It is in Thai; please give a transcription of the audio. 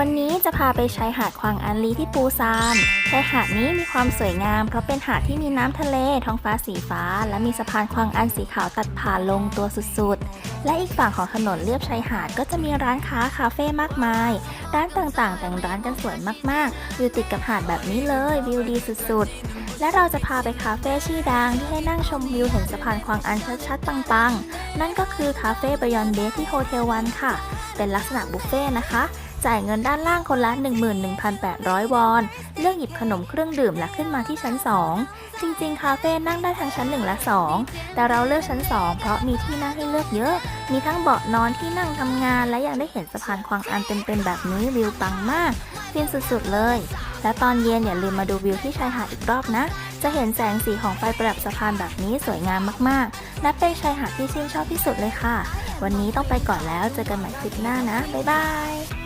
วันนี้จะพาไปชายหาดควางอันลีที่ปูซานชายหาดนี้มีความสวยงาม เพราะเป็นหาดที่มีน้ำทะเล ท้องฟ้าสีฟ้า และมีสะพานควางอันสีขาวตัดผ่านลงตัวสุดๆ และอีกฝั่งของถนนเลียบชายหาดก็จะมีร้านค้าคาเฟ่มากมาย ร้านต่างๆ แต่งร้านกันสวยมากๆ อยู่ติดกับหาดแบบนี้เลยวิวดีสุดๆ และเราจะพาไปคาเฟ่ชื่อดังที่ให้นั่งชมวิวเห็นสะพานควางอันชัดๆปังๆ นั่นก็คือคาเฟ่บยอนเบสที่โฮเทลวันค่ะ เป็นลักษณะบุฟเฟ่ต์นะคะ จ่ายเงินด้านล่างคนละ 11,800 วอน เลือกหยิบขนมเครื่องดื่มและขึ้นมาที่ชั้น 2 จริงๆ คาเฟ่นั่งได้ทั้งชั้น 1 และ 2 แต่เราเลือกชั้น 2 เพราะมีที่นั่งให้เลือกเยอะ มีทั้งเบาะนอนที่นั่งทำงาน และยังได้เห็นสะพานควางอันเต็มๆแบบนี้วิวปังมากฟินสุดๆเลย และตอนเย็นอย่าลืมมาดูวิวที่ชายหาดอีกรอบนะ จะเห็นแสงสีของไฟประดับสะพานแบบนี้สวยงามมากๆและเป็นชายหาดที่ชื่นชอบที่สุดเลยค่ะ วันนี้ต้องไปก่อนแล้ว เจอกันใหม่คลิปหน้านะ บ๊ายบาย